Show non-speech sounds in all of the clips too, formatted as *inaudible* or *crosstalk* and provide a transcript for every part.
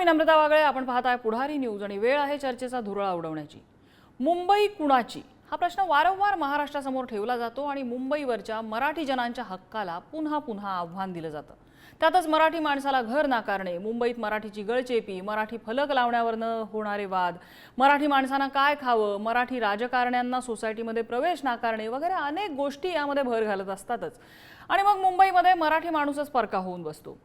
मी नम्रता वागळे आपण पाहत आहे पुढारी न्यूज आणि वेळ आहे चर्चेचा धुरळा उडवण्याची. मुंबई कुणाची? हा प्रश्न वारंवार महाराष्ट्रासमोर ठेवला जातो आणि मुंबईवरच्या मराठी जनांच्या हक्काला पुन्हा पुन्हा आव्हान दिलं जातं. त्यातच मराठी माणसाला घर नाकारणे मुंबईत मराठीची गळचेपी मराठी फलक लावण्यावरनं होणारे वाद मराठी माणसांना काय खावं मराठी राजकारण्यांना सोसायटीमध्ये प्रवेश नाकारणे वगैरे अनेक गोष्टी यामध्ये भर घालत असतातच. आणि मग मुंबईमध्ये मराठी माणूसच परका होऊन बसतो.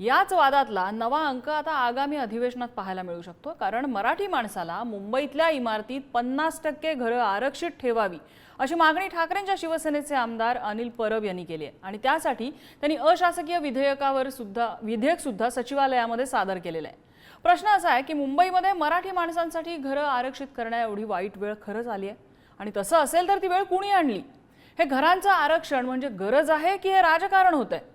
याच वादातला नवा अंक आता आगामी अधिवेशनात पाहायला मिळू शकतो. कारण मराठी माणसाला मुंबईतल्या इमारतीत पन्नास टक्के घरं आरक्षित ठेवावी अशी मागणी ठाकरेंच्या शिवसेनेचे आमदार अनिल परब यांनी केली आहे. आणि त्यासाठी त्यांनी अशासकीय विधेयकावर सुद्धा विधेयक सुद्धा सचिवालयामध्ये सादर केलेलं आहे. प्रश्न असा आहे की मुंबईमध्ये मराठी माणसांसाठी घरं आरक्षित करण्या एवढी वाईट वेळ खरंच आली आहे? आणि तसं असेल तर ती वेळ कुणी आणली? हे घरांचं आरक्षण म्हणजे गरज आहे की हे राजकारण होत आहे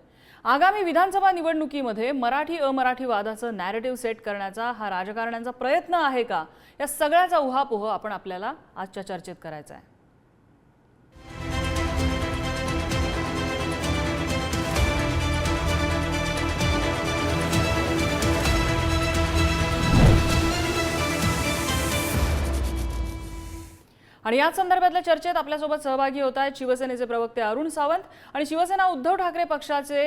आगामी विधानसभा निवडणुकीमध्ये मराठी अमराठी वादाचं नॅरेटिव्ह सेट करण्याचा हा राजकारण्यांचा प्रयत्न आहे का? या सगळ्याचा उहापोह आपण आपल्याला आजच्या चर्चेत करायचा आहे. आणि याच संदर्भातल्या चर्चेत आपल्यासोबत सहभागी होत आहेत शिवसेनेचे प्रवक्ते अरुण सावंत आणि शिवसेना उद्धव ठाकरे पक्षाचे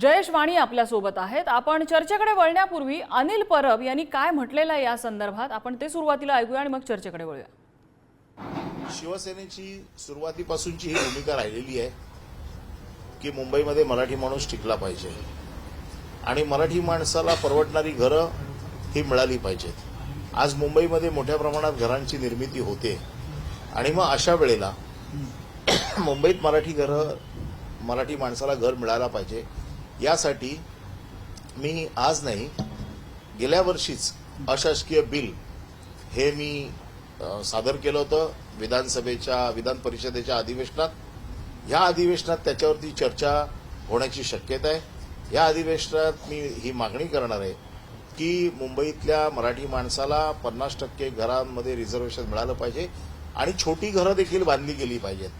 जयेश वाणी आपल्यासोबत आहेत. आपण चर्चेकडे वळण्यापूर्वी अनिल परब यांनी काय म्हटलेलं आहे या संदर्भात? आपण ते सुरुवातीला ऐकूया आणि मग चर्चेकडे वळूया. शिवसेनेची सुरुवातीपासूनची ही भूमिका राहिलेली आहे की मुंबईमध्ये मराठी माणूस टिकला पाहिजे. आणि मराठी माणसाला परवडणारी घरं ही मिळाली पाहिजेत. आज मुंबईमध्ये मोठ्या प्रमाणात घरांची निर्मिती होते. आणि मग अशा वेळेला मुंबईत मराठी घरं मराठी माणसाला घर मिळायला पाहिजे. यासाठी मी आज नाही गेल्या वर्षीच अशासकीय बिल हे मी सादर केलं होतं विधानसभेच्या विधान परिषदेच्या अधिवेशनात. या अधिवेशनात त्याच्यावरती चर्चा होण्याची शक्यता आहे. या अधिवेशनात मी ही मागणी करणार आहे की मुंबईतल्या मराठी माणसाला पन्नास टक्के घरांमध्ये रिझर्वेशन मिळालं पाहिजे आणि छोटी घरं देखील बांधली गेली पाहिजेत.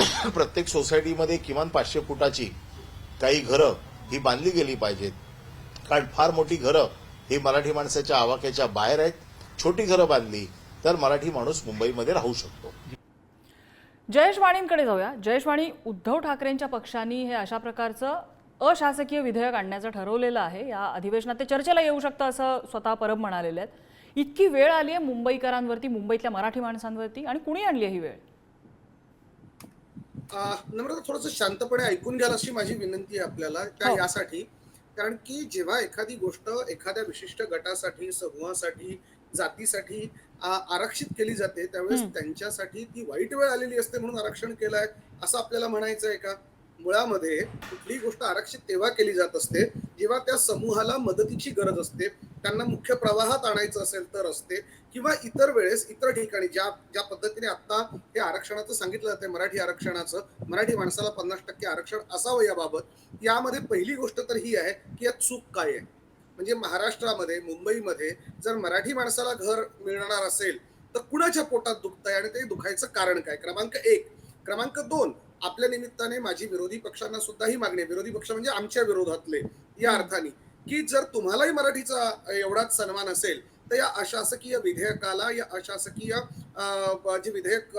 *coughs* प्रत्येक सोसायटीमध्ये किमान पाचशे फुटाची काही घरं ही बांधली गेली पाहिजेत. कारण फार मोठी घरं ही मराठी माणसाच्या आवाक्याच्या बाहेर आहेत. छोटी घरं बांधली तर मराठी माणूस मुंबईमध्ये राहू शकतो. जयेश वाणींकडे जाऊया. जयेश वाणी उद्धव ठाकरेंच्या पक्षांनी हे अशा प्रकारचं अशासकीय विधेयक आणण्याचं ठरवलेलं आहे. या अधिवेशनात ते चर्चेला येऊ शकतं असं स्वतः परब म्हणालेले आहेत. इतकी वेळ आली आहे मुंबईकरांवरती मुंबईतल्या मराठी माणसांवरती आणि कुणी आणली आहे ही वेळ? नम्रता थोडस शांतपणे ऐकून घ्याल अशी माझी विनंती आहे आपल्याला त्या हो. यासाठी कारण की जेव्हा एखादी गोष्ट एखाद्या विशिष्ट गटासाठी समूहासाठी जातीसाठी आरक्षित केली जाते त्यावेळेस. त्यांच्यासाठी ती वाईट वेळ आलेली असते म्हणून आरक्षण केलंय असं आपल्याला म्हणायचं आहे का मुळामध्ये कुठलीही गोष्ट आरक्षित तेव्हा केली जात असते जेव्हा त्या समूहाला मदतीची गरज असते त्यांना मुख्य प्रवाहात आणायचं असेल तर असते किंवा इतर वेळेस इतर ठिकाणी ज्या ज्या पद्धतीने आता हे आरक्षणाचं सांगितलं जाते मराठी आरक्षणाचं मराठी माणसाला पन्नास टक्के आरक्षण असावं याबाबत यामध्ये पहिली गोष्ट तर ही आहे की यात चूक काय आहे? म्हणजे महाराष्ट्रामध्ये मुंबईमध्ये जर मराठी माणसाला घर मिळणार असेल तर कुणाच्या पोटात दुखतंय आणि ते दुखायचं कारण काय? क्रमांक एक. क्रमांक दोन आपल्या निमित्ताने माझी विरोधी पक्षांना सुद्धा ही मागणी विरोधी पक्ष म्हणजे आमच्या विरोधातले या अर्थाने. की जर तुम्हालाही मराठीचा एवढाच सन्मान असेल तर या अशासकीय विधेयकाला या अशासकीय जे विधेयक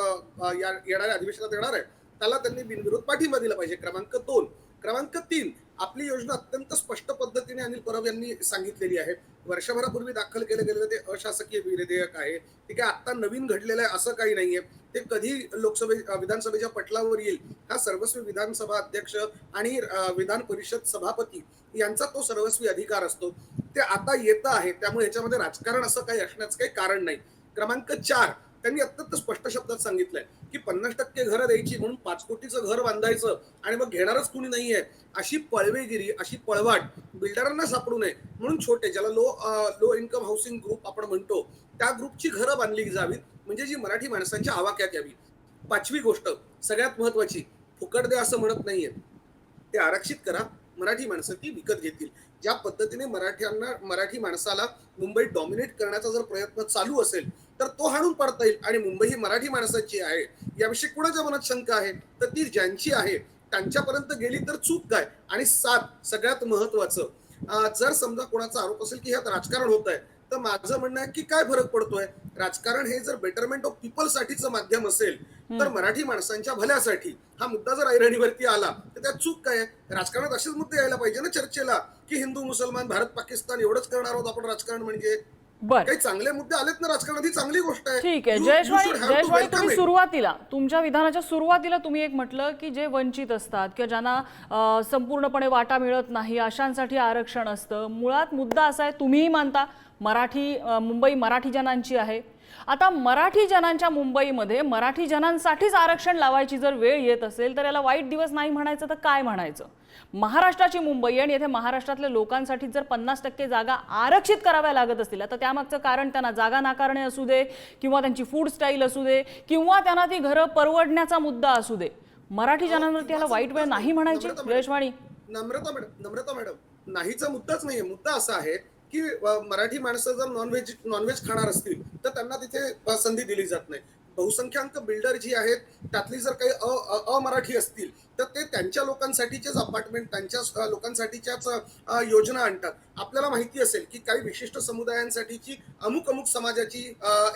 येणाऱ्या अधिवेशनात येणार आहे त्याला त्यांनी बिनविरोध पाठिंबा दिला पाहिजे. क्रमांक दोन. क्रमांक तीन आपली योजना अत्यंत स्पष्ट पद्धतीने अनिल परब यांनी सांगितलेली आहे. वर्षभरापूर्वी दाखल केलं गेलेलं ते अशासकीय विधेयक आहे. ते काय आता नवीन घडलेलं आहे असं काही नाहीये. ते कधी लोकसभे विधानसभेच्या पटलावर येईल हा सर्वस्वी विधानसभा अध्यक्ष आणि विधान परिषद सभापती यांचा तो सर्वस्वी अधिकार असतो. ते आता येतं आहे त्यामुळे याच्यामध्ये राजकारण असं काही असण्याचं काही कारण नाही. क्रमांक चार त्यांनी अत्यंत स्पष्ट शब्दात सांगितलंय की पन्नास टक्के घरं द्यायची म्हणून पाच कोटीचं घर बांधायचं आणि मग घेणारच कुणी नाहीये. अशी पळवेगिरी अशी पळवाट बिल्डरांना सापडू नये म्हणून छोटे ज्याला low low income housing group आपण म्हणतो त्या ग्रुपची घरं बांधली जावीत. म्हणजे जी मराठी माणसांच्या आवाक्यात यावी. पाचवी गोष्ट सगळ्यात महत्वाची फुकट द्या असं म्हणत नाहीये. ते आरक्षित करा. मराठी माणसं ती विकत घेतील. ज्या पद्धतीने मराठ्यांना मराठी माणसाला मुंबईत डॉमिनेट करण्याचा जर प्रयत्न चालू असेल तर तो हाणून पाडता येईल. आणि मुंबई ही मराठी माणसाची आहे. याविषयी कुणाच्या मनात शंका आहे? तर ती ज्यांची आहे त्यांच्यापर्यंत गेली तर चूक काय? आणि सात सगळ्यात महत्वाचं जर समजा कोणाचा आरोप असेल की ह्यात राजकारण होत आहे तर माझं म्हणणं आहे की काय फरक पडतोय? राजकारण हे जर बेटरमेंट ऑफ पीपल साठीचं माध्यम असेल तर मराठी माणसांच्या भल्यासाठी हा मुद्दा जर ऐरणीवरती आला तर त्यात चूक काय आहे? राजकारणात असेच मुद्दे यायला पाहिजे ना चर्चेला की हिंदू मुसलमान भारत पाकिस्तान एवढंच करणार आहोत आपण राजकारण म्हणजे? काही चांगले मुद्दे आलेत ना राजकारणात ही चांगली गोष्ट आहे. ठीक आहे. जयेशवाणी जयेशवाणी तुम्ही. सुरुवातीला तुमच्या विधानाच्या सुरुवातीला तुम्ही एक म्हटलं की जे वंचित असतात किंवा ज्यांना संपूर्णपणे वाटा मिळत नाही अशांसाठी आरक्षण असतं. मुळात मुद्दा असा आहे तुम्हीही मानता मराठी मुंबई मराठी जनांची आहे. आता मराठी जनांच्या मुंबईमध्ये मराठी जनांसाठीच आरक्षण लावायची जर वेळ येत असेल तर याला वाईट दिवस नाही म्हणायचं तर काय म्हणायचं? महाराष्ट्राची मुंबई आणि येथे महाराष्ट्रातल्या लोकांसाठी जर पन्नास टक्के जागा आरक्षित कराव्या लागत असतील तर त्यामागचं कारण त्यांना जागा नाकारणे असू दे किंवा त्यांची फूड स्टाईल असू दे किंवा त्यांना ती घरं परवडण्याचा मुद्दा असू दे मराठी जनांवरती याला वाईट वेळ नाही म्हणायची? Namrata madam. Namrata madam Namrata madam नाहीचा मुद्दाच नाहीये. मुद्दा असा आहे की मराठी माणसं जर नॉनव्हेज नॉनव्हेज खाणार असतील तर त्यांना तिथे संधी दिली जात नाही. बहुसंख्याक बिल्डर जी आहेत त्यातली जर काही अ- अमराठी असतील तर ते त्यांच्या लोकांसाठीचेच अपार्टमेंट त्यांच्या लोकांसाठीच्याच योजना आणतात. आपल्याला माहिती असेल की काही विशिष्ट समुदायांसाठीची अमुक अमुक समाजाची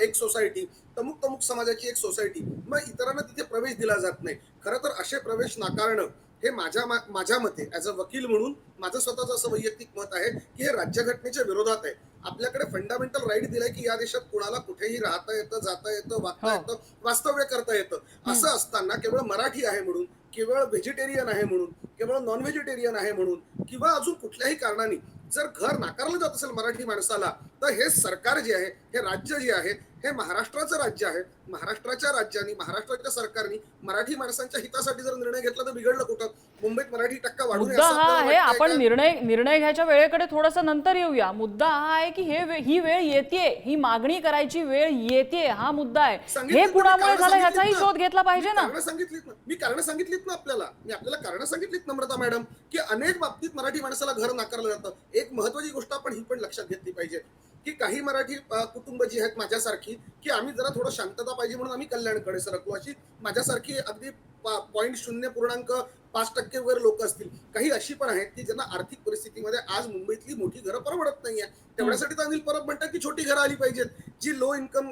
एक सोसायटी अमुक अमुक समाजाची एक सोसायटी मग इतरांना तिथे प्रवेश दिला जात नाही. खरं तर असे प्रवेश नाकारणं हे माझ्या माझ्या मते ऍज अ वकील म्हणून माझं स्वतःचं असं वैयक्तिक मत आहे की हे राज्यघटनेच्या विरोधात आहे. आपल्याकडे फंडामेंटल राईट दिलाय की या देशात कुणाला कुठेही राहता येतं जाता येतं वागता हो. येतं वास्तव्य करता येतं. असं असताना केवळ मराठी आहे म्हणून केवळ व्हेजिटेरियन आहे म्हणून केवळ नॉन व्हेजिटेरियन आहे म्हणून किंवा अजून कुठल्याही कारणाने जर घर नाकारलं जात असेल मराठी माणसाला तर हे सरकार जे आहे हे राज्य जे आहे हे महाराष्ट्राचं राज्य आहे. महाराष्ट्राच्या राज्याने महाराष्ट्राच्या सरकारने मराठी माणसांच्या हितासाठी जर निर्णय घेतला तर बिघडलं कुठं? मुंबईत मराठी टक्का वाढू नये मुद्दा असं हा आहे. आपण? निर्णय निर्णय घ्यायच्या वेळेकडे थोडस नंतर येऊया. मुद्दा हा आहे की हे ही वेळ येते ही मागणी करायची वेळ येते हा मुद्दा आहे. हे कुणामुळे झालं ह्याचाही. शोध घेतला पाहिजे ना. सांगितलीत ना. मी कारण सांगितलीत ना आपल्याला. मी आपल्याला कारण सांगितलीत नम्रता मॅडम की अनेक बाबतीत मराठी माणसाला घर नाकारलं जातं. एक महत्वाची गोष्ट आपण ही पण लक्षात घेतली पाहिजे. की काही मराठी कुटुंब जी आहेत माझ्यासारखी की आम्ही जरा थोडं शांतता पाहिजे म्हणून आम्ही कल्याणकडे सरकलो अशी माझ्यासारखी अगदी पॉईंट शून्य पूर्णांक पाच टक्के वगैरे लोक असतील. काही अशी पण आहेत की ज्यांना आर्थिक परिस्थितीमध्ये आज मुंबईतली मोठी घरं परवडत नाहीये. तेवढ्यासाठी तर अनिल परब म्हणतात की छोटी घरं आली पाहिजेत. जी लो इन्कम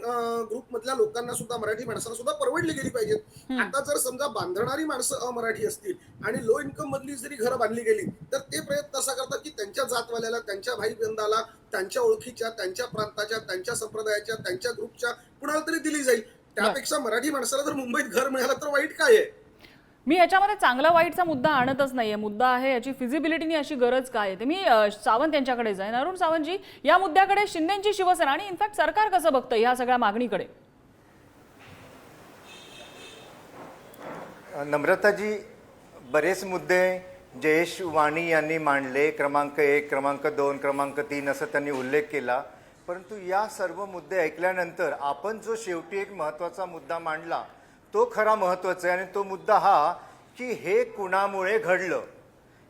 ग्रुप मधल्या लोकांना सुद्धा मराठी माणसांना सुद्धा परवडली गेली पाहिजेत. आता जर समजा बांधणारी माणसं अमराठी असतील आणि लो इन्कम मधली जरी घरं बांधली गेली तर ते प्रयत्न असा करतात की त्यांच्या जातवाल्याला त्यांच्या भाई बंधाला त्यांच्या ओळखीच्या त्यांच्या प्रांताच्या त्यांच्या संप्रदायाच्या त्यांच्या ग्रुपच्या कुणाला तरी दिली जाईल. त्यापेक्षा मराठी माणसाला जर मुंबईत घर मिळालं तर वाईट काय आहे? मी याच्यामध्ये चांगला वाईटचा मुद्दा आणतच नाहीये. मुद्दा आहे याची फिजिबिलिटीनी अशी गरज काय आहे? ते मी सावंत यांच्याकडे जाईन. अरुण सावंतजी या मुद्द्याकडे शिंदेची शिवसेना आणि इनफॅक्ट सरकार कसं बघतं ह्या सगळ्या मागणीकडे? नम्रताजी बरेच मुद्दे जयेश वाणी यांनी मांडले. क्रमांक एक क्रमांक दोन क्रमांक तीन असं त्यांनी उल्लेख केला. परंतु या सर्व मुद्दे ऐकल्यानंतर आपण जो शेवटी एक महत्त्वाचा मुद्दा मांडला तो खरा महत्त्वाचा आहे आणि तो मुद्दा हा की हे कुणामुळे घडलं?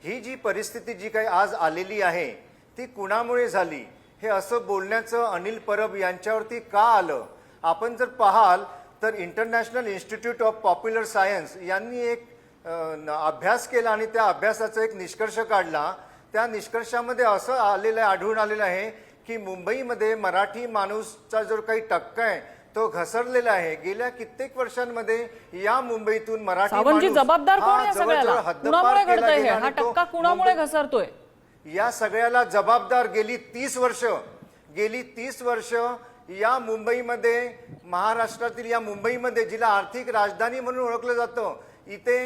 ही जी परिस्थिती जी काही आज आलेली आहे ती कुणामुळे झाली? हे असं बोलण्याचं अनिल परब यांच्यावरती का आलं? आपण जर पाहाल तर International Institute of Popular Science यांनी एक अभ्यास केला आणि त्या अभ्यासाचा एक निष्कर्ष काढला. त्या निष्कर्षामध्ये असं आलेलं आहे आढळून आलेलं आहे की मुंबईमध्ये मराठी माणूसचा जो काही टक्का आहे तो घसरलेला आहे. गेल्या कित्येक वर्षांमध्ये या मुंबईतून मराठी जबाबदार कोण या सगळ्याला? कुणामुळे घडतंय हे? हा टक्का घसरतोय? या सगळ्याला जबाबदार गेली तीस वर्ष. गेली तीस वर्ष या मुंबईमध्ये महाराष्ट्रातील या मुंबईमध्ये जिला आर्थिक राजधानी म्हणून ओळखलं जातं. इथे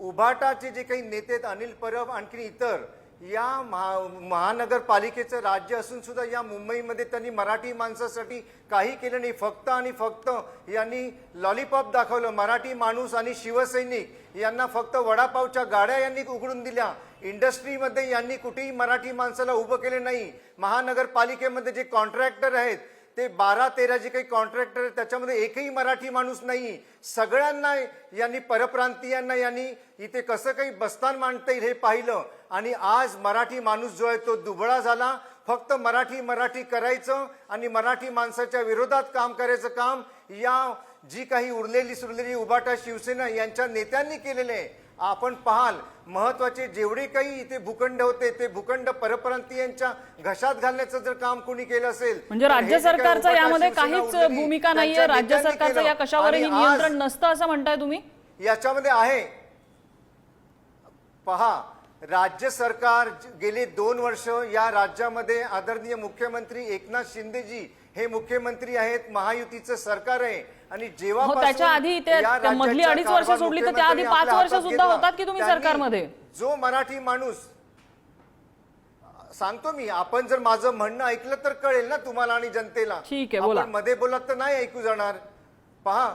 उभाटाचे जे काही नेते आहेत अनिल परब आणखी इतर या महा महानगरपालिकेचं राज्य असून सुद्धा या मुंबईमध्ये त्यांनी मराठी माणसासाठी काही केलं नाही. फक्त आणि फक्त यांनी लॉलीपॉप दाखवलं. मराठी माणूस आणि शिवसैनिक यांना फक्त वडापावच्या गाड्या यांनी उघडून दिल्या. इंडस्ट्रीमध्ये यांनी कुठेही मराठी माणसाला उभं केले नाही. महानगरपालिकेमध्ये जे कॉन्ट्रॅक्टर आहेत ते बारा तेरा जे काही कॉन्ट्रॅक्टर आहेत त्याच्यामध्ये एकही मराठी माणूस नाही. सगळ्यांना यांनी परप्रांतीयांना यांनी इथे कसं काही बस्तान मांडता येईल हे पाहिलं. आणि आज मराठी माणूस जो आहे तो दुबळा झाला. फक्त मराठी मराठी करायचं आणि मराठी माणसाच्या विरोधात काम करायचं काम या जी काही उरलेली सुरलेली उभाटा शिवसेना यांच्या नेत्यांनी केलेले आहे. आपण पाहाल महत्त्वाचे जेवढे काही इथे भूखंड होते ते भूखंड परप्रांतीयांच्या घशात घालण्याचं जर काम कोणी केलं असेल म्हणजे राज्य सरकारचं यामध्ये काहीच भूमिका नाहीये. राज्य सरकारचं. या कशावरही नियंत्रण नसतं असं म्हणताय तुम्ही? याच्यामध्ये आहे. पहा राज्य सरकार गेले दोन वर्ष या राज्यामध्ये आदरणीय मुख्यमंत्री एकनाथ शिंदेजी हे मुख्यमंत्री आहेत महायुतीचं सरकार आहे आणि जेव्हा हो, त्याच्या आधी ते मधली अडीच वर्ष सोडली तर त्याआधी पाच वर्ष सुद्धा होतात की तुम्ही सरकारमध्ये? जो मराठी माणूस सांगतो मी आपण जर माझं म्हणणं ऐकलं तर कळेल ना तुम्हाला आणि जनतेला ठीक आहे, बोला. मध्ये बोलत तर नाही ऐकू जाणार पहा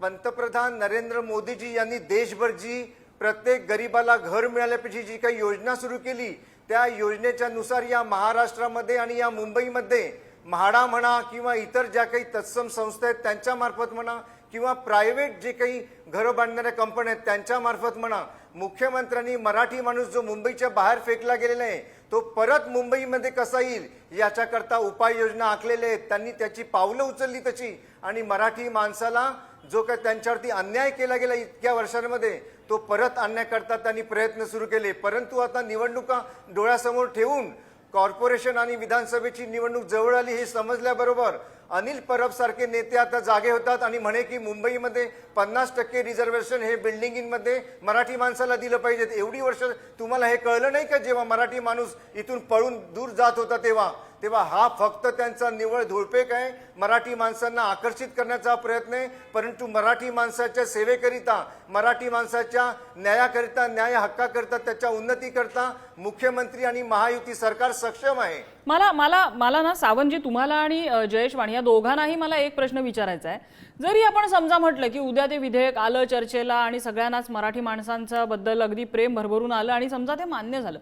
पंतप्रधान नरेंद्र मोदीजी यांनी देशभर जी प्रत्येक गरीबाला घर मिळाल्यापेक्षा जी काही योजना सुरू केली त्या योजनेच्या नुसार या महाराष्ट्रामध्ये आणि या मुंबईमध्ये म्हाडा म्हणा किंवा इतर ज्या काही तत्सम संस्था आहेत त्यांच्यामार्फत म्हणा किंवा प्रायव्हेट जे काही घरं बांधणाऱ्या कंपन्या आहेत त्यांच्यामार्फत म्हणा मुख्यमंत्र्यांनी मराठी माणूस जो मुंबईच्या बाहेर फेकला गेलेला आहे तो परत मुंबईमध्ये कसा येईल याच्याकरता उपाययोजना आखलेल्या आहेत. त्यांनी त्याची पावलं उचलली तशी आणि मराठी माणसाला जो काय त्यांच्यावरती अन्याय केला गेला इतक्या वर्षांमध्ये तो परत आणण्याकरता त्यांनी प्रयत्न सुरू केले. परंतु आता निवडणुका डोळ्यासमोर ठेवून कॉर्पोरेशन आणि विधानसभेची निवडणूक जवळ आली हे समजल्याबरोबर अनिल परब सारखे नेते आता जागे होतात आणि म्हणे की मुंबईमध्ये पन्नास टक्के रिझर्वेशन हे बिल्डिंगमध्ये मराठी माणसाला दिलं पाहिजेत. एवढी वर्ष तुम्हाला हे कळलं नाही का जेव्हा मराठी माणूस इथून पळून दूर जात होता तेव्हा? तेव्हा हा फक्त त्यांचा निवळ धुळपेक आहे. मराठी माणसांना आकर्षित करण्याचा प्रयत्न आहे. परंतु मराठी माणसाच्या सेवेकरिता मराठी माणसाच्या न्यायाकरिता न्याय हक्काकरिता त्याच्या उन्नतीकरिता मुख्यमंत्री आणि महायुती सरकार सक्षम आहे. मला मला मला ना सावंतजी तुम्हाला आणि अ, जयेश वाणी या दोघांनाही मला एक प्रश्न विचारायचा आहे. जरी आपण समजा म्हटलं की उद्या ते विधेयक आलं चर्चेला आणि सगळ्यांनाच मराठी माणसांच्या बद्दल अगदी प्रेम भरभरून आलं आणि समजा ते मान्य झालं.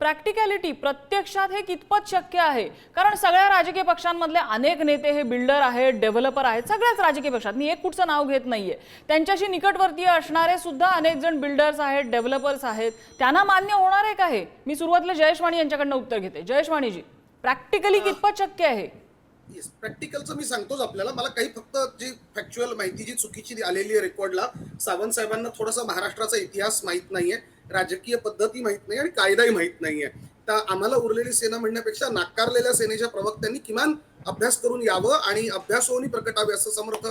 प्रॅक्टिकॅलिटी प्रत्यक्षात हे कितपत शक्य आहे? कारण सगळ्या राजकीय पक्षांमधले अनेक नेते हे बिल्डर आहेत डेव्हलपर आहेत सगळ्याच राजकीय पक्षात. मी एक कुठचं नाव घेत नाहीये. त्यांच्याशी निकटवर्तीय असणारे सुद्धा अनेक जण बिल्डर्स आहेत डेव्हलपर्स आहेत. त्यांना मान्य होणार आहे का हे मी सुरुवातीला जयेशवाणी यांच्याकडनं उत्तर घेते. जयेशवाणीजी प्रॅक्टिकली कितपत शक्य आहे? येस प्रॅक्टिकलचं मी सांगतोच आपल्याला. मला काही फक्त जी फॅक्च्युअल माहिती जी चुकीची आलेली आहे रेकॉर्डला सावंत साहेबांना थोडासा महाराष्ट्राचा इतिहास माहीत नाहीये. राजकीय पद्धती माहीत नाही आणि कायदाही माहीत नाहीये. तर आम्हाला उरलेली सेना म्हणण्यापेक्षा नाकारलेल्या सेनेच्या प्रवक्त्यांनी किमान अभ्यास करून यावं आणि अभ्यासोनी प्रकटावे असं समर्थ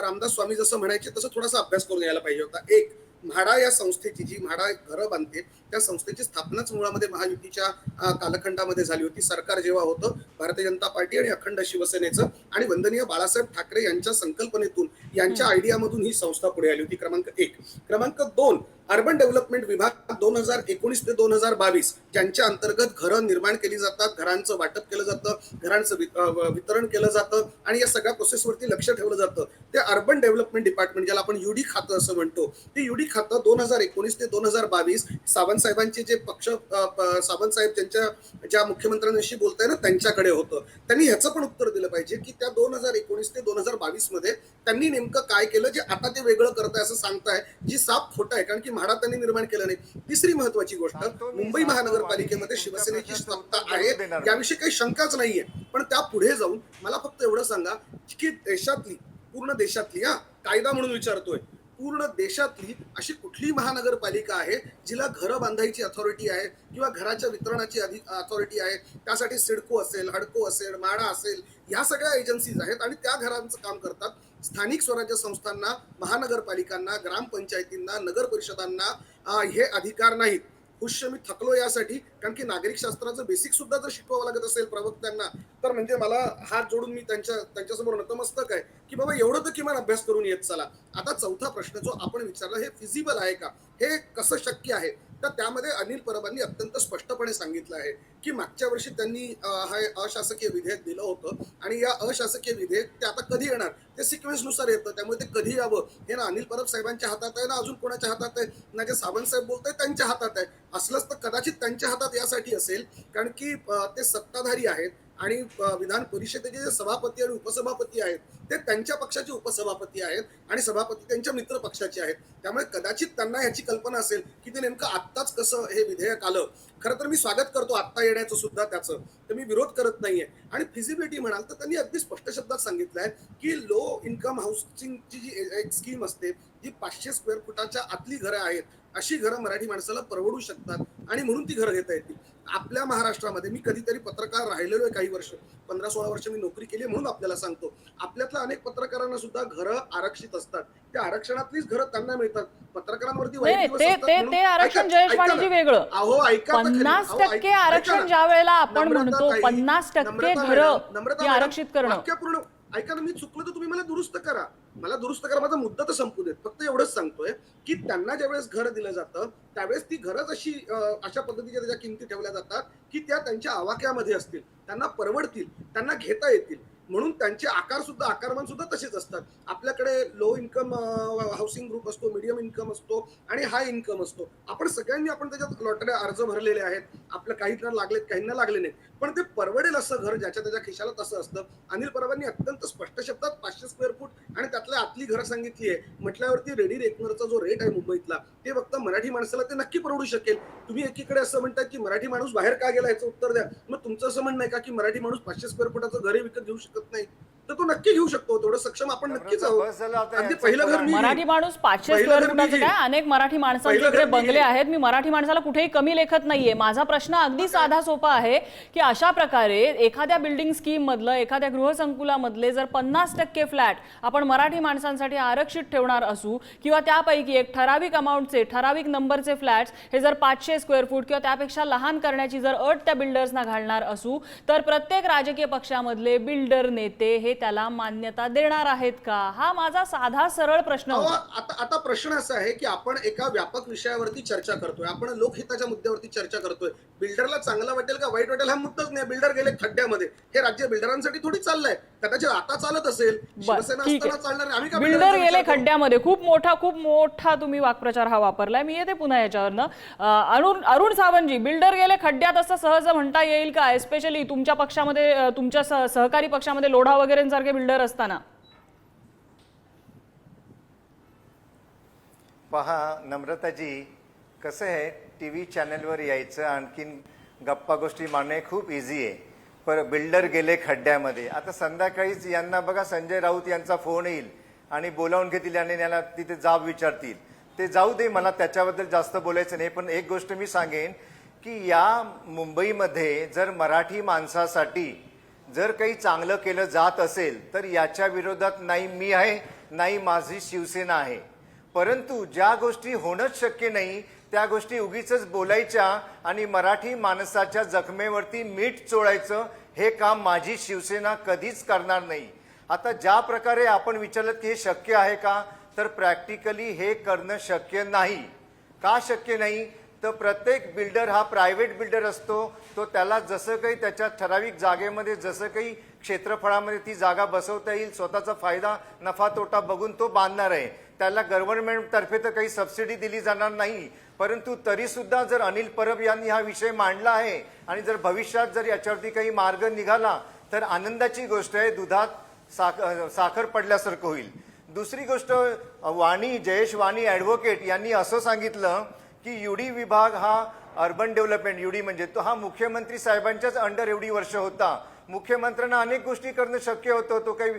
रामदास स्वामी जसं म्हणायचे तसं थोडासा अभ्यास करून यायला पाहिजे होता. एक म्हाडा या संस्थेची जी म्हाडा घरं बांधते त्या संस्थेची स्थापनाच मुळामध्ये महायुतीच्या कालखंडामध्ये झाली होती. सरकार जेव्हा होतं भारतीय जनता पार्टी आणि अखंड शिवसेनेचं आणि वंदनीय बाळासाहेब ठाकरे यांच्या संकल्पनेतून यांच्या आयडियामधून ही संस्था पुढे आली होती. क्रमांक एक. क्रमांक दोन अर्बन डेव्हलपमेंट विभाग दोन हजार एकोणीस ते दोन हजार बावीस ज्यांच्या अंतर्गत घरं निर्माण केली जातात घरांचं वाटप केलं जातं घरांचं वितरण केलं जातं आणि या सगळ्या प्रोसेसवरती लक्ष ठेवलं जातं. ते अर्बन डेव्हलपमेंट डिपार्टमेंट ज्याला आपण युडी खातं असं म्हणतो ते युडी खातं दोन हजार एकोणीस ते दोन हजार बावीस सावंत साहेबांचे जे पक्ष सावंत साहेब ज्यांच्या ज्या मुख्यमंत्र्यांशी बोलताय ना त्यांच्याकडे होतं. त्यांनी ह्याचं पण उत्तर दिलं पाहिजे की त्या दोन हजार एकोणीस ते दोन हजार बावीसमध्ये त्यांनी नेमकं काय केलं जे आता ते वेगळं करत आहे असं सांगताय जी साप खोटं आहे. कारण की म्हाडा त्यांनी निर्माण केलं नाही तिसरी महत्वाची गोष्ट मुंबई महानगरपालिकेमध्ये शिवसेनेची सत्ता आहे. याविषयी काही शंकाच नाहीये पण त्या पुढे जाऊन मला फक्त एवढं सांगा की देशातली पूर्ण देशातली हा कायदा म्हणून विचारतोय पूर्ण देशातली अशी कुठली महानगरपालिका आहे जिला घरं बांधायची अथॉरिटी आहे किंवा घराच्या वितरणाची अथॉरिटी आहे त्यासाठी सिडको असेल हडको असेल माडा असेल ह्या सगळ्या एजन्सीज आहेत आणि त्या घरांचं काम करतात. स्थानिक स्वराज्य संस्थांना महानगरपालिकांना ग्रामपंचायतींना नगर परिषदांना हे अधिकार नाहीत. हुश्य मी थकलो यासाठी कारण की नागरिक शास्त्राचं बेसिक सुद्धा जर शिकवावं लागत असेल प्रवक्त्यांना तर म्हणजे मला हात जोडून मी त्यांच्या त्यांच्यासमोर नतमस्तक आहे की बाबा एवढं तर किमान अभ्यास करून येत चला. आता चौथा प्रश्न जो आपण विचारला हे फिजिबल आहे का? हे कसं शक्य आहे? तर त्यामध्ये अनिल परबांनी अत्यंत स्पष्टपणे सांगितलं आहे की मागच्या वर्षी त्यांनी हे अशासकीय विधेयक दिलं होतं आणि या अशासकीय विधेयक ते आता कधी येणार? ते सिक्वेन्सनुसार येतं त्यामुळे ते कधी यावं? हे ना अनिल परब साहेबांच्या हातात आहे ना अजून कोणाच्या हातात आहे? ना जे सावंत साहेब बोलतोय त्यांच्या हातात आहे. असलंच तर कदाचित त्यांच्या हातात यासाठी असेल कारण की ते सत्ताधारी आहेत आणि विधान परिषदेचे जे सभापती आणि उपसभापती आहेत ते त्यांच्या पक्षाचे उपसभापती आहेत आणि सभापती त्यांच्या मित्र पक्षाचे आहेत. त्यामुळे कदाचित त्यांना याची कल्पना असेल की ते नेमकं आत्ताच कसं हे विधेयक आलं खरं तर मी स्वागत करतो आत्ता येण्याचं सुद्धा त्याचं. तर मी विरोध करत नाहीये. आणि फिजिबिलिटी म्हणाल तर त्यांनी अगदी स्पष्ट शब्दात सांगितलंय की लो इन्कम हाऊसिंगची जी एक स्कीम असते जी पाचशे स्क्वेअर फुटाच्या आतली घरं आहेत अशी घरं मराठी माणसाला परवडू शकतात आणि म्हणून ती घरं घेता येतील. आपल्या महाराष्ट्रामध्ये मी कधीतरी पत्रकार राहिलेलो आहे काही वर्ष पंधरा सोळा वर्ष मी नोकरी केली आहे म्हणून आपल्याला सांगतो. आपल्यातल्या अनेक पत्रकारांना सुद्धा घरं आरक्षित असतात. त्या आरक्षणातलीच घरं त्यांना मिळतात. पत्रकारांवरती आरक्षण. वेगळं. अहो ऐका. पन्नास टक्के आरक्षण. ज्या वेळेला आपण म्हणतो पन्नास टक्के घरं आरक्षित करणं. ऐका ना मी चुकलो तर तुम्ही मला दुरुस्त करा. मला दुरुस्त करा माझा मुद्दा तर संपू देत. फक्त एवढंच सांगतोय की त्यांना ज्यावेळेस घर दिलं जातं त्यावेळेस ती घरच अशी अशा पद्धतीच्या त्याच्या किमती ठेवल्या जातात की त्या त्यांच्या आवाक्यामध्ये असतील. त्यांना परवडतील त्यांना घेता येतील. म्हणून त्यांचे आकार सुद्धा आकारमान सुद्धा तसेच असतात. आपल्याकडे लो इन्कम हाऊसिंग ग्रुप असतो मिडियम इन्कम असतो आणि हाय इन्कम असतो. आपण सगळ्यांनी आपण त्याच्यात लॉटरी अर्ज भरलेले आहेत. आपल्या काहींना लागलेत काहींना लागले नाहीत. पण ते परवडेल असं घर ज्याच्या त्याच्या खिशाला तसं असतं. अनिल परबांनी अत्यंत स्पष्ट शब्दात पाचशे स्क्वेअर फूट आणि त्यातल्या आतली घरं सांगितली आहे. म्हटल्यावरती रेडी रेकनरचा जो रेट आहे मुंबईतला ते फक्त मराठी माणसाला ते नक्की परवडू शकेल. तुम्ही एकीकडे असं म्हणतात की मराठी माणूस बाहेर का गेला याचं उत्तर द्या. मग तुमचं असं म्हणणं आहे का की मराठी माणूस पाचशे स्क्वेअर फुटाचं घरही विकत घेऊ शकत नाही? तर तो नक्की घेऊ शकतो. तेवढं सक्षम आपण नक्कीच आहोत. अगदी पहिलं घर मी मराठी माणूस पाचशे स्क्वेअर घर फुटाचं मी काय अनेक मराठी माणसांचे बंगले. आहेत. मी मराठी माणसाला कुठेही कमी लेखत नाहीये. माझा प्रश्न अगदी साधा सोपा आहे की अशा प्रकारे एखाद्या बिल्डिंग स्कीम मधलं एखाद्या गृहसंकुलामधले जर पन्नास टक्के फ्लॅट आपण मराठी माणसांसाठी आरक्षित ठेवणार असू किंवा त्यापैकी एक ठराविक अमाऊंटचे ठराविक नंबरचे फ्लॅट्स हे जर पाचशे स्क्वेअर फूट किंवा त्यापेक्षा लहान करण्याची जर अट त्या बिल्डर्सना घालणार असू तर प्रत्येक राजकीय पक्षामधले बिल्डर नेते हे त्याला मान्यता देणार आहेत का? हा माझा साधा सरळ प्रश्न आता आता प्रश्न असा आहे की आपण एका व्यापक विषयावरती चर्चा करतोय. आपण लोकहिताच्या मुद्द्यावरती चर्चा करतोय. बिल्डरला चांगला वाटेल का वाईट वाटेल हा मुद्दाच नाही. बिल्डर गेले खड्ड्यामध्ये. हे राज्य बिल्डरांसाठी थोडी चाललंय. कदाचित आता चालत असेल शिवसेना ठीक असताना चालणार नाही. आम्ही का आहे बिल्डर गेले? खड्ड्यामध्ये. खूप मोठा खूप मोठा तुम्ही वाक्प्रचार हा वापरलाय. मी येते पुन्हा याच्यावरनं. अरुण अरुण सावंतजी बिल्डर गेले खड्ड्यात असं सहज म्हणता येईल का? एस्पेशली तुमच्या पक्षामध्ये तुमच्या सह- सहकारी पक्षामध्ये लोढा वगैरेंसारखे बिल्डर असताना. पहा नम्रताजी कसं आहे? टी व्ही चॅनलवर यायचं आणखीन गप्पा गोष्टी मारणे खूप इझी आहे. पर बिल्डर गेले खड्ड्यामध्ये. आता संध्याकाळीच यांना बघा संजय राऊत यांचा फोन येईल आणि बोलावून घेतील आणि याला तिथे जाब विचारतील. ते जाऊ दे मला त्याच्याबद्दल जास्त बोलायचं नाही पण एक गोष्ट मी सांगेन की या मुंबईमध्ये जर मराठी माणसासाठी जर काही चांगलं केलं जात असेल तर याच्या विरोधात नाही मी आहे नाही माझी शिवसेना आहे. परंतु ज्या गोष्टी होणंच शक्य नाही त्या गोष्टी उगीच बोलायच्या आणि मराठी माणसाच्या जखमेवरती मीठ चोळायचं हे काम माझी शिवसेना कधीच करणार नाही. आता ज्या प्रकारे आपण विचारलं की हे शक्य आहे का तर प्रॅक्टिकली हे करणं शक्य नाही. का शक्य नाही? तर प्रत्येक बिल्डर हा प्रायव्हेट बिल्डर असतो तो त्याला जसं काही त्याच्या ठराविक जागेमध्ये जसं काही क्षेत्रफळामध्ये ती जागा बसवता येईल स्वतःचा फायदा नफा तोटा बघून तो बांधणार आहे. त्याला गव्हर्नमेंटतर्फे तर काही सबसिडी दिली जाणार नाही. परंतु तरी सुद्धा जर अनिल परब यांनी हा विषय मांडला आहे आणि जर भविष्यात जर याच्यावरती काही मार्ग निघाला तर आनंदाची गोष्ट आहे दुधात साख साखर पडल्यासारखं होईल. दुसरी गोष्ट वाणी जयेश वाणी ॲडव्होकेट यांनी असं सांगितलं की युडी विभाग हा अर्बन डेव्हलपमेंट युडी म्हणजे तो हा मुख्यमंत्री साहेबांच्याच अंडर एवढी वर्ष होता. मुख्यमंत्र्यांना अनेक गोष्टी करणं शक्य होतं तो काही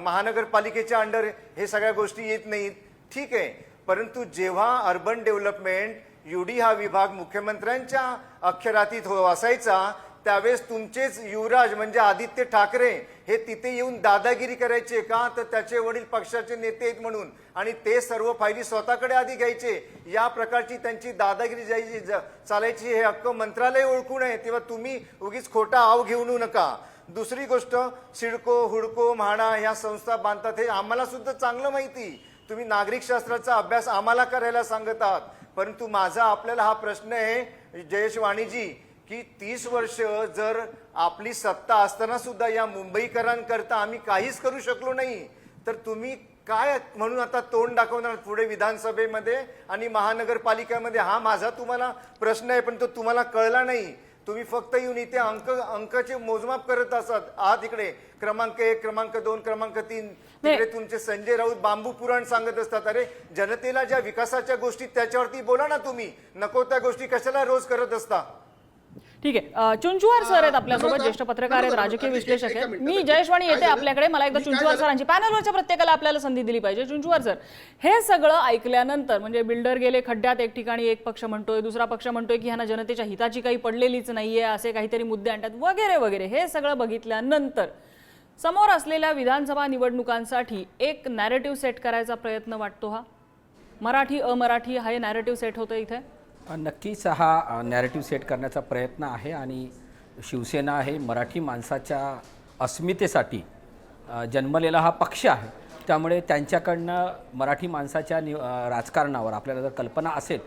महानगरपालिकेच्या अंडर हे सगळ्या गोष्टी येत नाहीत. ठीक आहे. परंतु जेव्हा अर्बन डेव्हलपमेंट युडी हा विभाग मुख्यमंत्र्यांच्या अक्षरातीत हो असायचा त्यावेळेस तुमचेच युवराज म्हणजे आदित्य ठाकरे हे तिथे येऊन दादागिरी करायचे का? तर त्याचे वडील पक्षाचे नेते आहेत म्हणून. आणि ते सर्व फायली स्वतःकडे आधी घ्यायचे. या प्रकारची त्यांची दादागिरी जायची ज- चालायची हे हक्क मंत्रालय ओळखू नये तेव्हा तुम्ही उगीच खोटा आव घेऊ नका. दुसरी गोष्ट सिडको हुडको म्हाडा ह्या संस्था बांधतात हे आम्हाला सुद्धा चांगलं माहिती. तुम्ही नागरिक शास्त्राचा अभ्यास आम्हाला करायला सांगत आहात परंतु माझा आपल्याला हा प्रश्न आहे जयेश वाणीजी की तीस वर्ष जर आपली सत्ता असताना सुद्धा या मुंबईकरांकरता आम्ही काहीच करू शकलो नाही तर तुम्ही काय म्हणून आता तोंड दाखवणार पुढे विधानसभेमध्ये आणि महानगरपालिकेमध्ये? हा माझा तुम्हाला प्रश्न आहे पण तो तुम्हाला कळला नाही. तुम्ही फक्त येऊन इथे अंक अंकाचे मोजमाप करत असत आहात इकडे क्रमांक एक क्रमांक दोन क्रमांक तीन तिकडे तुमचे संजय राऊत बांबू पुराण सांगत असतात अरे जनतेला ज्या विकासाच्या गोष्टी त्याच्यावरती बोला ना तुम्ही नको त्या गोष्टी कशाला रोज करत असता ठीक आहे चुंचुवार सर आहेत आपल्यासोबत. ज्येष्ठ पत्रकार आहेत. राजकीय विश्लेषक आहेत. मी जयेशवाणी येते? आपल्याकडे मला एकदा चुंचुवार? सरांची पॅनलवरच्या प्रत्येकाला आपल्याला संधी दिली पाहिजे चुंचुवार सर हे सगळं ऐकल्यानंतर म्हणजे बिल्डर गेले खड्ड्यात एक ठिकाणी एक पक्ष म्हणतोय दुसरा पक्ष म्हणतोय की ह्यांना जनतेच्या हिताची काही पडलेलीच नाहीये असे काहीतरी मुद्दे आणतात वगैरे वगैरे हे सगळं बघितल्यानंतर समोर असलेल्या विधानसभा निवडणुकांसाठी एक नॅरेटिव्ह सेट करायचा प्रयत्न वाटतो हा? मराठी अमराठी हा हे नॅरेटिव्ह सेट होतं इथे? नक्कीच हा नॅरेटिव्ह सेट करण्याचा प्रयत्न आहे आणि शिवसेना हे मराठी माणसाच्या अस्मितेसाठी जन्मलेला हा पक्ष आहे. त्यामुळे त्यांच्याकडनं मराठी माणसाच्या नि राजकारणावर आपल्याला जर कल्पना असेल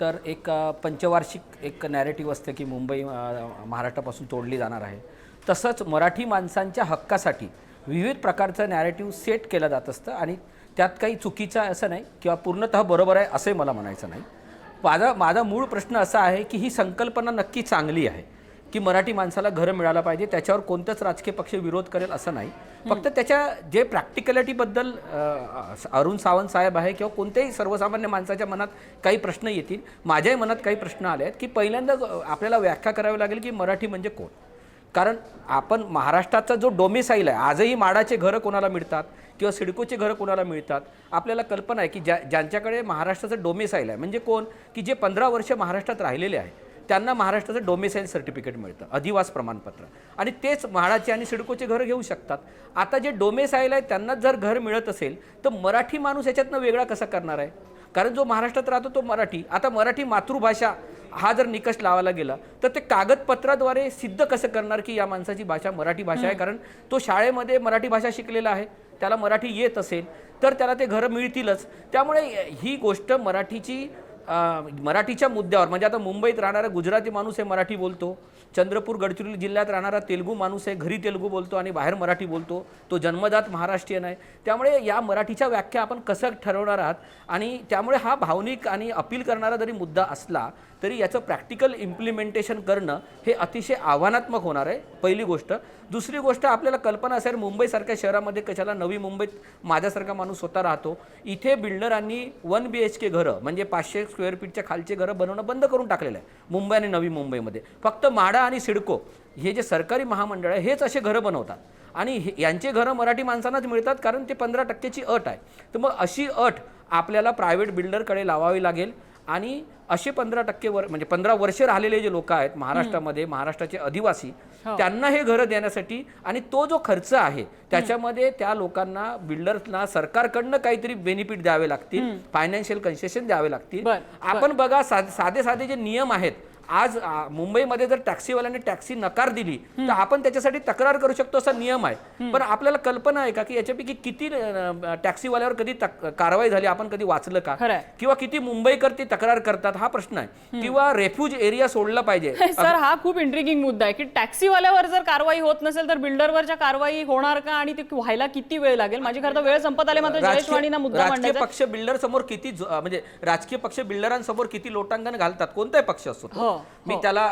तर एक पंचवार्षिक एक नॅरेटिव्ह असते की मुंबई महाराष्ट्रापासून तोडली जाणार आहे. तसंच मराठी माणसांच्या हक्कासाठी विविध प्रकारचं नॅरेटिव्ह सेट केलं जात असतं आणि त्यात काही चुकीचं आहे असं नाही किंवा पूर्णतः बरोबर आहे असंही मला म्हणायचं नाही. माझा माझा मूळ प्रश्न असा आहे की ही संकल्पना नक्की चांगली आहे की मराठी माणसाला घरं मिळायला पाहिजे त्याच्यावर कोणताच राजकीय पक्ष विरोध करेल असं नाही. फक्त त्याच्या जे प्रॅक्टिकॅलिटीबद्दल अरुण सावंत साहेब आहे किंवा कोणत्याही सर्वसामान्य माणसाच्या मनात काही प्रश्न येतील माझ्याही मनात काही प्रश्न आले आहेत की पहिल्यांदा आपल्याला व्याख्या करावी लागेल की मराठी म्हणजे कोण? कारण आपण महाराष्ट्राचा जो डोमिसाईल आहे आजही माडाचे घरं कोणाला मिळतात किंवा सिडकोचे घरं कोणाला मिळतात आपल्याला कल्पना आहे की ज्या ज्यांच्याकडे महाराष्ट्राचं डोमिसाईल आहे म्हणजे कोण? की जे पंधरा वर्ष महाराष्ट्रात राहिलेले आहे त्यांना महाराष्ट्राचं डोमिसाईल सर्टिफिकेट मिळतं अधिवास प्रमाणपत्र. आणि तेच म्हाडाचे आणि सिडकोचे घरं घेऊ शकतात. आता जे डोमेसाईल आहे त्यांना जर घर मिळत असेल तर मराठी माणूस याच्यातनं वेगळा कसा करणार आहे? कारण जो महाराष्ट्रात राहतो तो मराठी. आता मराठी मातृभाषा हा जर निकष लावायला गेला तर ते कागदपत्राद्वारे सिद्ध कसं करणार की या माणसाची भाषा मराठी भाषा आहे? कारण तो शाळेमध्ये मराठी भाषा शिकलेला आहे त्याला मराठी येत असेल तर त्याला ते घरं मिळतीलच. त्यामुळे ही गोष्ट मराठीची मराठीच्या मुद्द्यावर म्हणजे आता मुंबईत राहणारा गुजराती माणूस आहे मराठी बोलतो चंद्रपूर गडचिरोली जिल्ह्यात राहणारा तेलगू माणूस आहे. घरी तेलगू बोलतो आणि बाहेर मराठी बोलतो. तो जन्मदात महाराष्ट्रीयन आहे. त्यामुळे या मराठीच्या व्याख्या आपण कसं ठरवणार आहात? आणि त्यामुळे हा भावनिक आणि अपील करणारा जरी मुद्दा असला तरी याचं प्रॅक्टिकल इम्प्लिमेंटेशन करणं हे अतिशय आव्हानात्मक होणार आहे. पहिली गोष्ट. दुसरी गोष्ट आपल्याला कल्पना असेल मुंबईसारख्या शहरामध्ये कशाला नवी मुंबईत माझ्यासारखा माणूस स्वतः राहतो. इथे बिल्डरांनी वन बी एच के घरं म्हणजे पाचशे स्क्वेअर फीटच्या खालचे घरं बनवणं बंद करून टाकलेलं आहे. मुंबई आणि नवी मुंबईमध्ये. फक्त म्हाडा आणि सिडको हे जे सरकारी महामंडळ आहे हेच असे घरं बनवतात. आणि हे- यांचे घरं मराठी माणसांनाच मिळतात कारण ते पंधरा टक्क्याची अट आहे. तर मग अशी अट आपल्याला प्रायव्हेट बिल्डरकडे लावावी लागेल आणि असे पंधरा टक्के वर म्हणजे पंधरा वर्षे राहिलेले जे लोक आहेत महाराष्ट्रामध्ये महाराष्ट्राचे अधिवासी त्यांना हे घरं देण्यासाठी आणि तो जो खर्च आहे त्याच्यामध्ये त्या लोकांना बिल्डर्सना सरकारकडनं काहीतरी बेनिफिट द्यावे लागतील फायनान्शियल कन्सेशन द्यावे लागतील. आपण बघा साधे साधे जे नियम आहेत आज मुंबईमध्ये जर टॅक्सीवाल्याने टॅक्सी नकार दिली तर आपण त्याच्यासाठी तक्रार करू शकतो असा नियम आहे. पण आपल्याला कल्पना आहे का की याच्यापैकी किती टॅक्सीवाल्यावर कधी कारवाई झाली आपण कधी वाचलं का. किंवा किती मुंबईकर ती तक्रार करतात हा प्रश्न आहे. किंवा रेफ्युज एरिया सोडला पाहिजे. *laughs* सर हा खूप इंट्रिगिंग मुद्दा आहे की टॅक्सीवाल्यावर जर कारवाई होत नसेल तर बिल्डरवरच्या कारवाई होणार का आणि ती व्हायला किती वेळ लागेल? माझी खरं तर वेळ संपत आले मात्र राजकीय पक्ष बिल्डर समोर किती म्हणजे राजकीय पक्ष बिल्डरांसमोर किती लोटांगण घालतात? कोणताही पक्ष असतो. हो, मी हो. त्याला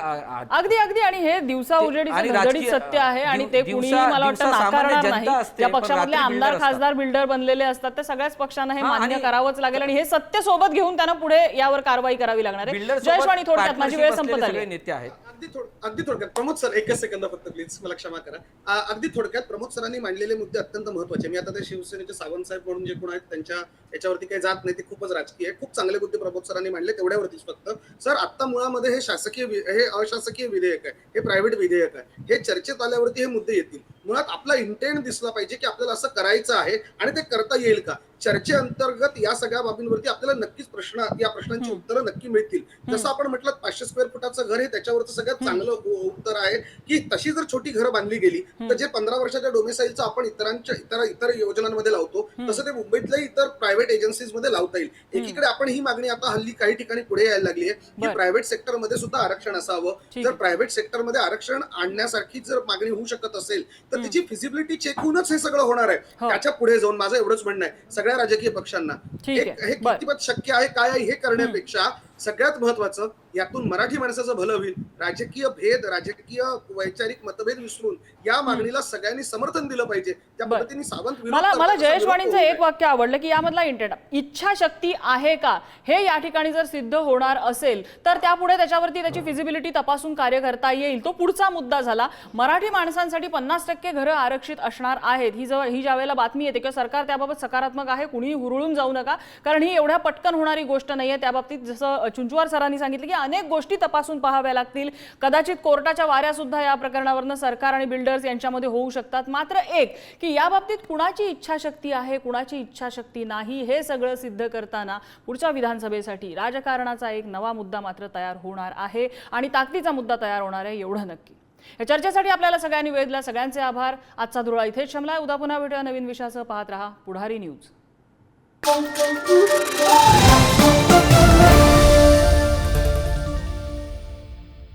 अगदी अगदी. आणि हे दिवसा उजेडीचं राजकीय, सत्य आहे आणि ते दिवसा- कुणीही मला वाटतं दिवसा सामान्य नाकारणार जनता नाही. असते, ज्या पण पक्षामधले रात्री आमदार builder असतात. खासदार बिल्डर बनलेले असतात. त्या सगळ्याच पक्षांना हे हा, मान्य आणि- करावंच लागेल आणि हे सत्य सोबत घेऊन त्यांना पुढे यावर कारवाई करावी लागणार आहे. बिल्डर जयेश वाणी थोडक्यात माझी वेळ संपत आली. नेते आहेत. अगदी थोड अगदी थोडक्यात. प्रमोद सर एकच सेकंद फक्त प्लीज मला क्षमा करा. आ, अगदी थोडक्यात प्रमोद सरांनी मांडलेले मुद्दे अत्यंत महत्त्वाचे मी आता ते शिवसेनेचे सावंत साहेब म्हणून जे कोण आहेत त्यांच्या याच्यावरती काही जात नाही ते खूपच राजकीय आहे. खूप चांगले मुद्दे प्रमोद सरांनी मांडले तेवढ्यावरतीच फक्त. सर आता मुळामध्ये हे शासकीय हे अशासकीय विधेयक आहे हे प्रायव्हेट विधेयक आहे. हे चर्चेत आल्यावरती हे मुद्दे येतील. मुळात आपला इंटेंट दिसला पाहिजे की आपल्याला असं करायचं आहे आणि ते करता येईल का? चर्चेअंतर्गत या सगळ्या बाबींवरती आपल्याला नक्कीच प्रश्न या प्रश्नांची उत्तरं नक्की मिळतील. जसं आपण म्हटलं पाचशे स्क्वेअर फुटाचं घर हे त्याच्यावरचं सगळ्यात चांगलं उत्तर आहे की तशी जर छोटी घरं बांधली गेली तर जे पंधरा वर्षाच्या डोमेसाईलचं आपण इतरांच्या इतर इतर योजनांमध्ये लावतो तसं ते मुंबईतल्या इतर प्रायव्हेट एजन्सीजमध्ये लावता येईल. एकीकडे आपण ही मागणी आता हल्ली काही ठिकाणी पुढे यायला लागली आहे की. प्रायव्हेट सेक्टरमध्ये सुद्धा आरक्षण असावं. जर. प्रायव्हेट सेक्टरमध्ये आरक्षण आणण्यासारखी जर मागणी होऊ शकत असेल तर तिची फिजिबिलिटी चेक होऊनच हे सगळं होणार आहे. हो. त्याच्या पुढे जाऊन माझं एवढंच म्हणणं आहे. सगळ्या राजकीय पक्षांना ठीक हे आहे. हे बरं. कितपत शक्य आहे काय आहे हे करण्यापेक्षा सगळ्यात महत्वाचं यातून मराठी माणसाचं भलं होईल. राजकीय भेद राजकीय वैचारिक मतभेद विसरून या मागणीला सगळ्यांनी समर्थन दिलं पाहिजे. त्या. पद्धतीने सावंत मला मला जयेश वाणींचं एक. वाक्य आवडलं की यामधला इंटेंट इच्छाशक्ती आहे का? हे या ठिकाणी जर सिद्ध होणार असेल तर त्यापुढे त्याच्यावरती त्याची फिजिबिलिटी तपासून कार्य करता येईल. तो पुढचा मुद्दा झाला. मराठी माणसांसाठी पन्नास टक्के घरं आरक्षित असणार आहेत. ही जवळ ही ज्या वेळेला बातमी येते किंवा सरकार त्याबाबत सकारात्मक आहे कुणीही हुरळून जाऊ नका कारण ही एवढ्या पटकन होणारी गोष्ट नाहीये. त्या बाबतीत जसं चुंचुवार सरांनी सांगितलं की अनेक गोष्टी तपासून पाहाव्या लागतील. कदाचित कोर्टाच्या वाऱ्या सुद्धा या प्रकरणावरनं सरकार आणि बिल्डर्स यांच्यामध्ये होऊ शकतात. मात्र एक की या बाबतीत कुणाची इच्छाशक्ती आहे कुणाची इच्छाशक्ती नाही हे सगळं सिद्ध करताना पुढच्या विधानसभेसाठी राजकारणाचा एक नवा मुद्दा मात्र तयार होणार आहे आणि ताकदीचा मुद्दा तयार होणार आहे एवढं नक्की. या चर्चेसाठी आपल्याला सगळ्यांनी वेळ दिला सगळ्यांचे आभार. आजचा धुळा इथेच शमलाय उद्या पुन्हा भेटूया नवीन विषयासह. पाहत रहा पुढारी न्यूज.